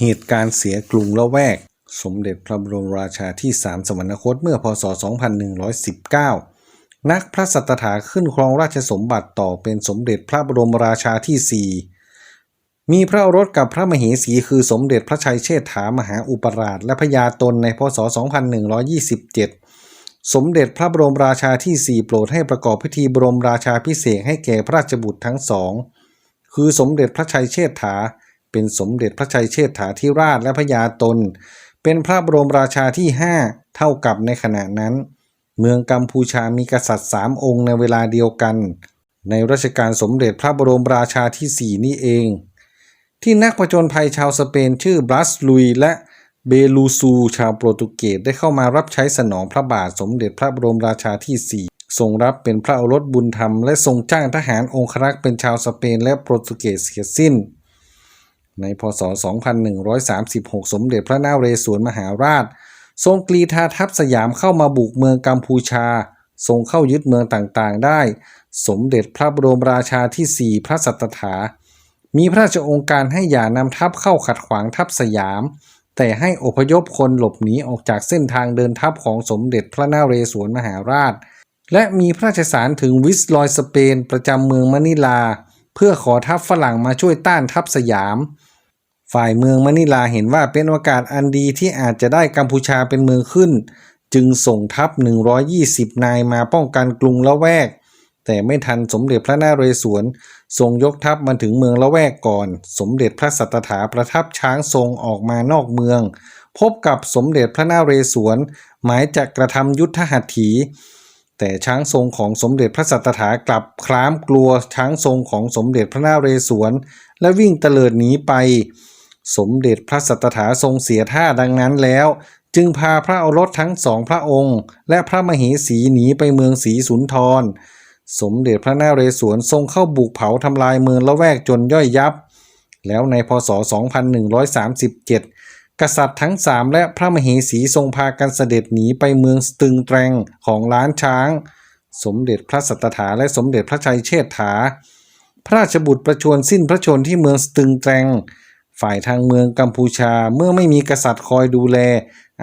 เหตุการณ์เสียกรุงละแวก สมเด็จพระบรมราชาที่ 3 สวรรคตเมื่อพศ 2119 นักพระสัตถาขึ้นครองราชสมบัติต่อเป็นสมเด็จพระบรมราชาที่ 4 มีพระโอรสกับพระมเหสีคือสมเด็จพระชัยเชษฐามหาอุปราชและพญาตนในพศ 2127สมเด็จพระบรมราชาที่ 4 โปรดให้ประกอบพิธีบรมราชาพิเศษให้แก่พระราชบุตรทั้งสอง คือสมเด็จพระชัยเชษฐา เป็นสมเด็จพระชัยเชษฐาธิราชและพญาตน เป็นพระบรมราชาที่ 5 เท่ากับในขณะนั้น เมืองกัมพูชามีกษัตริย์สามองค์ในเวลาเดียวกัน ในรัชกาลสมเด็จพระบรมราชาที่ 4 นี่เอง ที่นักผจญภัยชาวสเปนชื่อบลัสลุยและเบลูซูชาวโปรตุเกสได้เข้ามารับใช้สนองพระบาทสมเด็จพระบรมราชาที่ 4 ทรงรับเป็นพระโอรสบุญธรรมและทรงจ้างทหารองครักษ์เป็นชาวสเปนและโปรตุเกสเสียสิ้น ในพศ 2136 สมเด็จพระนาเรศวรมหาราช ทรงกรีธาทัพสยามเข้ามาบุกเมืองกัมพูชา ทรงเข้ายึดเมืองต่างๆได้ สมเด็จพระบรมราชาที่ 4 พระสัตถา มีพระราชองค์การให้อย่านำทัพเข้าขัดขวางทัพสยาม แต่ให้อพยพคนหลบหนีออกจากเส้นทางเดินทัพของสมเด็จพระนาเรศวรมหาราช และมีพระราชสารถึงวิสลอยสเปนประจำเมืองมะนิลา เพื่อขอทัพฝรั่งมาช่วยต้านทัพสยาม ฝ่ายเมืองมะนิลาเห็นว่าเป็นโอกาสอันดีที่อาจจะได้กัมพูชาเป็นเมืองขึ้น จึงส่งทัพ 120 นายมาป้องกันกรุงละแวก แต่ไม่ทันสมเด็จพระนเรศวรทรงยกทัพมาถึงเมืองละแวกก่อน สมเด็จพระสัตถาประทับช้างทรงออกมานอกเมือง พบกับสมเด็จพระนเรศวรหมายจะกระทำยุทธหัตถีแต่ช้างทรงของสมเด็จพระสัตถากลับคล้ามกลัวช้างทรงของสมเด็จพระนาเรศวร และวิ่งเตลิดหนีไป สมเด็จพระสัตถาทรงเสียท่าดังนั้นแล้ว จึงพาพระโอรสทั้งสองพระองค์ และพระมเหสีหนีไปเมืองศรีสุนทร สมเด็จพระนเรศวรทรงเข้าบุกเผาทำลายเมืองละแวกจนย่อยยับ แล้วในพศ 2137 กษัตริย์ทั้งสามและพระมเหสีทรงพากันเสด็จหนีไปเมืองสตึงแตรงของล้านช้าง สมเด็จพระสัตถาและสมเด็จพระชัยเชษฐา พระราชบุตรประชวรสิ้นพระชนที่เมืองสตึงแตรง ฝ่ายทางเมืองกัมพูชาเมื่อไม่มีกษัตริย์คอยดูแล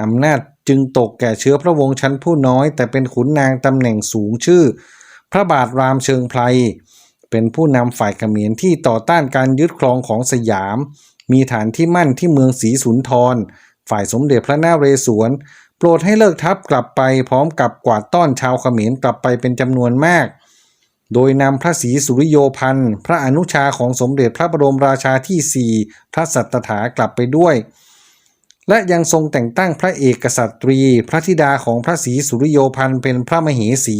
อำนาจจึงตกแก่เชื้อพระวงศ์ชั้นผู้น้อย แต่เป็นขุนนางตำแหน่งสูงชื่อ พระบาทรามเชิงไพรเป็นผู้นำฝ่ายเขมรที่ต่อต้านการยึดครองของสยาม มีฐานที่มั่นที่เมืองศรีสุนทร ฝ่ายสมเด็จพระนาเรศวร โปรดให้เลิกทัพกลับไปพร้อมกับกวาดต้อนชาวเขมรกลับไปเป็นจำนวนมาก โดยนำพระศรีสุริโยพันธ์พระอนุชาของสมเด็จพระบรมราชาที่ 4 พระสัตถากลับไปด้วย และยังทรงแต่งตั้งพระเอกกษัตรี พระธิดาของพระศรีสุริโยพันธ์เป็นพระมเหสี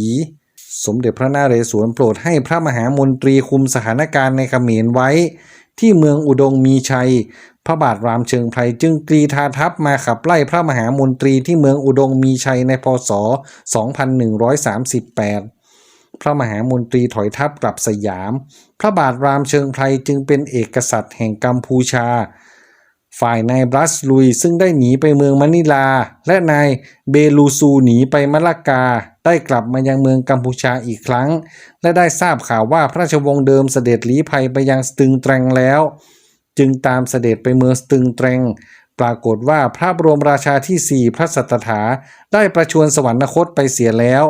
สมเด็จพระนาเรศวรโปรดให้พระมหามนตรีคุมสถานการณ์ในเขมรไว้ ที่เมืองอุดงมีชัย พระบาทรามเชิงไพรจึงกรีธาทัพมาขับไล่พระมหามนตรีที่เมืองอุดงมีชัยในพศ 2138 พระมหามนตรีถอยทัพกลับสยาม พระบาทรามเชิงไพรจึงเป็นเอกษัตริย์แห่งกัมพูชา ฝ่ายนายบลัสลุยซึ่งได้หนีไปเมืองมะนิลา และนายเบลูซูหนีไปมะละกา ได้กลับมายังเมืองกัมพูชาอีกครั้ง และได้ทราบข่าวว่าพระราชวงศ์เดิมเสด็จลี้ภัยไปยังสตึงแตรงแล้ว จึงตามเสด็จไปเมืองสตึงแตรงปรากฏว่าพระบรมราชาที่4พระสัตถาได้ประชวรสวรรคตไปเสียแล้ว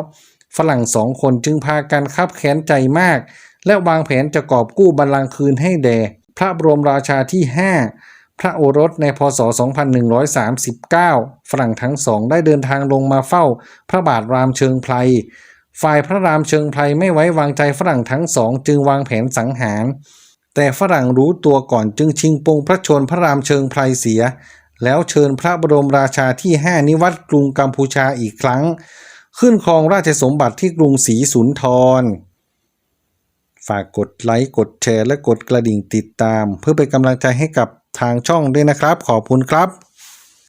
ฝรั่งสองคนจึงพากันคับแค้นใจมาก และวางแผนจะกอบกู้บัลลังก์คืนให้แด่พระบรมราชาที่ 5 พระโอรสในพศ 2139 ฝรั่งทั้งสองได้เดินทางลงมาเฝ้า พระบาทรามเชิงไพรฝ่ายพระรามเชิงไพรไม่ไว้วางใจฝรั่งทั้งสองจึงวางแผนสังหาร แต่ฝรั่งรู้ตัวก่อนจึงชิงปงพระชนพระรามเชิงไพรเสีย แล้วเชิญพระบรมราชาที่ 5 นิวัตรกรุงกัมพูชาอีกครั้ง ขึ้นครองราชสมบัติที่กรุงศรีสุนทร ฝากกดไลค์กดแชร์และกดกระดิ่งติดตาม เพื่อเป็นกำลังใจให้กับทางช่องด้วยนะครับ ขอบคุณครับ